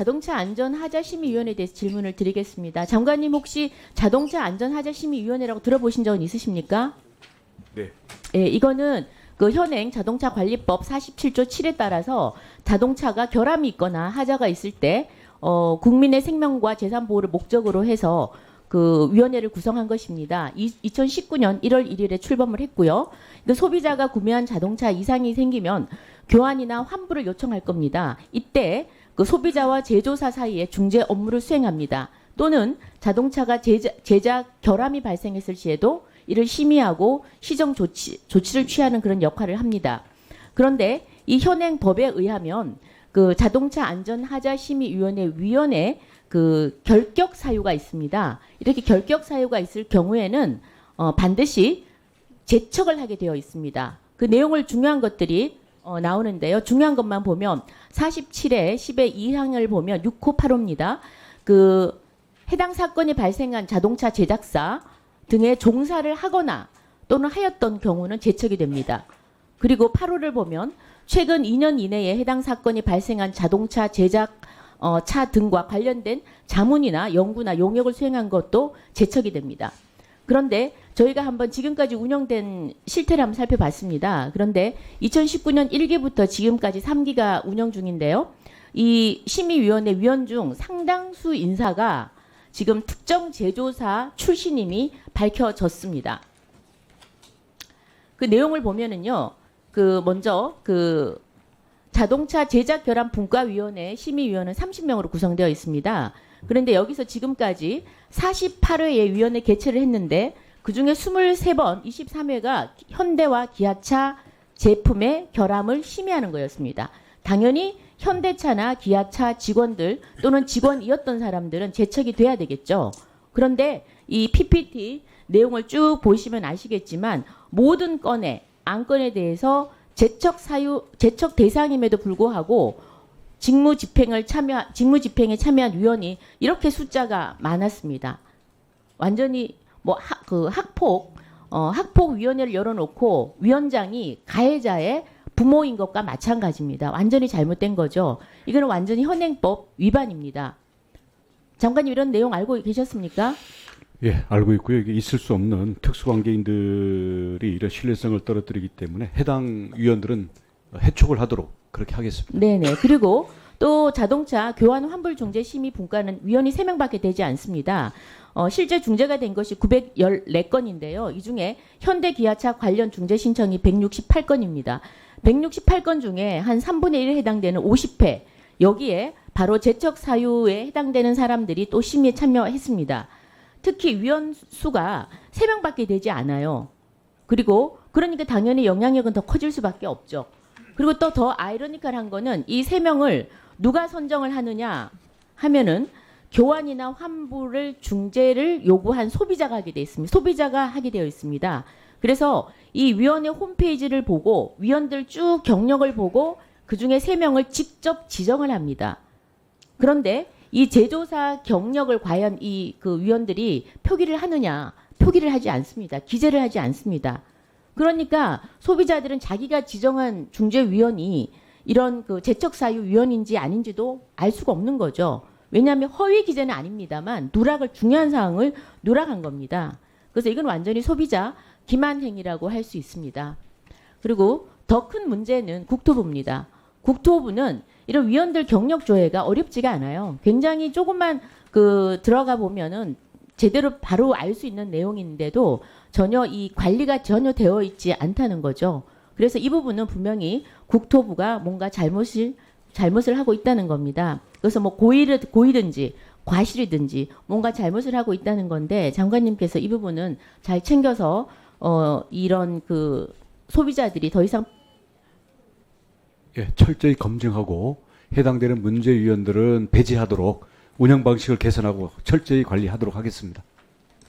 자동차 안전 하자 심의위원회에 대해서 질문을 드리겠습니다. 장관님 혹시 자동차 안전 하자 심의위원회라고 들어보신 적은 있으십니까? 네. 예, 이거는 그 현행 자동차 관리법 47조 7에 따라서 자동차가 결함이 있거나 하자가 있을 때 어, 국민의 생명과 재산 보호를 목적으로 해서 그 위원회를 구성한 것입니다. 이, 2019년 1월 1일에 출범을 했고요. 그 소비자가 구매한 자동차 이상이 생기면 교환이나 환불을 요청할 겁니다. 이때 그 소비자와 제조사 사이에 중재 업무를 수행합니다. 또는 자동차가 제작, 제작 결함이 발생했을 시에도 이를 심의하고 시정 조치, 조치를 취하는 그런 역할을 합니다. 그런데 이 현행 법에 의하면 그 자동차 안전 하자 심의 위원회 위원회 그 결격 사유가 있습니다. 이렇게 결격 사유가 있을 경우에는 어, 반드시 제척을 하게 되어 있습니다. 그 내용을 중요한 것들이 어, 나오는데요. 중요한 것만 보면 47회 10의 2항을 보면 6호 8호입니다. 그 해당 사건이 발생한 자동차 제작사 등의 종사를 하거나 또는 하였던 경우는 제척이 됩니다. 그리고 8호를 보면 최근 2년 이내에 해당 사건이 발생한 자동차 제작 어, 차 등과 관련된 자문이나 연구나 용역을 수행한 것도 제척이 됩니다. 그런데 저희가 한번 지금까지 운영된 실태를 한번 살펴봤습니다. 그런데 2019년 1기부터 지금까지 3기가 운영 중인데요. 이 심의위원회 위원 중 상당수 인사가 지금 특정 제조사 출신임이 밝혀졌습니다. 그 내용을 보면은요. 그 먼저 그 자동차 제작 결함 분과위원회 심의위원은 30명으로 구성되어 있습니다. 그런데 여기서 지금까지 48회의 위원회 개최를 했는데 그중에 23번, 23회가 현대와 기아차 제품의 결함을 심의하는 거였습니다. 당연히 현대차나 기아차 직원들 또는 직원이었던 사람들은 제척이 돼야 되겠죠. 그런데 이 PPT 내용을 쭉 보시면 아시겠지만 모든 건에 안건에 대해서 제척 사유 제척 대상임에도 불구하고 직무 집행을 참여 직무 집행에 참여한 위원이 이렇게 숫자가 많았습니다. 완전히 뭐그 학폭 어, 학폭 위원회를 열어놓고 위원장이 가해자의 부모인 것과 마찬가지입니다. 완전히 잘못된 거죠. 이거는 완전히 현행법 위반입니다. 장관님 이런 내용 알고 계셨습니까? 예, 알고 있고요. 이게 있을 수 없는 특수관계인들이 이런 신뢰성을 떨어뜨리기 때문에 해당 위원들은 해촉을 하도록 그렇게 하겠습니다. 네네. 그리고 또 자동차 교환 환불 중재 심의 분과는 위원이 3명밖에 되지 않습니다. 어, 실제 중재가 된 것이 914건인데요. 이 중에 현대 기아차 관련 중재 신청이 168건입니다. 168건 중에 한 3분의 1에 해당되는 50회 여기에 바로 제척 사유에 해당되는 사람들이 또 심의에 참여했습니다. 특히 위원 수가 3명밖에 되지 않아요. 그리고 그러니까 당연히 영향력은 더 커질 수밖에 없죠. 그리고 또 더 아이러니컬한 거는 이 세 명을 누가 선정을 하느냐 하면은 교환이나 환불을 중재를 요구한 소비자가 하게 돼 있습니다. 소비자가 하게 되어 있습니다. 그래서 이 위원회 홈페이지를 보고 위원들 쭉 경력을 보고 그 중에 세 명을 직접 지정을 합니다. 그런데 이 제조사 경력을 과연 이 그 위원들이 표기를 하느냐? 표기를 하지 않습니다. 기재를 하지 않습니다. 그러니까 소비자들은 자기가 지정한 중재위원이 이런 그 제척 사유 위원인지 아닌지도 알 수가 없는 거죠. 왜냐하면 허위 기재는 아닙니다만 누락을 중요한 사항을 누락한 겁니다. 그래서 이건 완전히 소비자 기만 행위라고 할 수 있습니다. 그리고 더 큰 문제는 국토부입니다. 국토부는 이런 위원들 경력 조회가 어렵지가 않아요. 굉장히 조금만 그 들어가 보면은 제대로 바로 알 수 있는 내용인데도 전혀 이 관리가 전혀 되어 있지 않다는 거죠. 그래서 이 부분은 분명히 국토부가 뭔가 잘못을 잘못을 하고 있다는 겁니다. 그래서 뭐 고의를 고의든지 과실이든지 뭔가 잘못을 하고 있다는 건데 장관님께서 이 부분은 잘 챙겨서 어 이런 그 소비자들이 더 이상 예, 철저히 검증하고 해당되는 문제 위원들은 배제하도록 운영 방식을 개선하고 철저히 관리하도록 하겠습니다.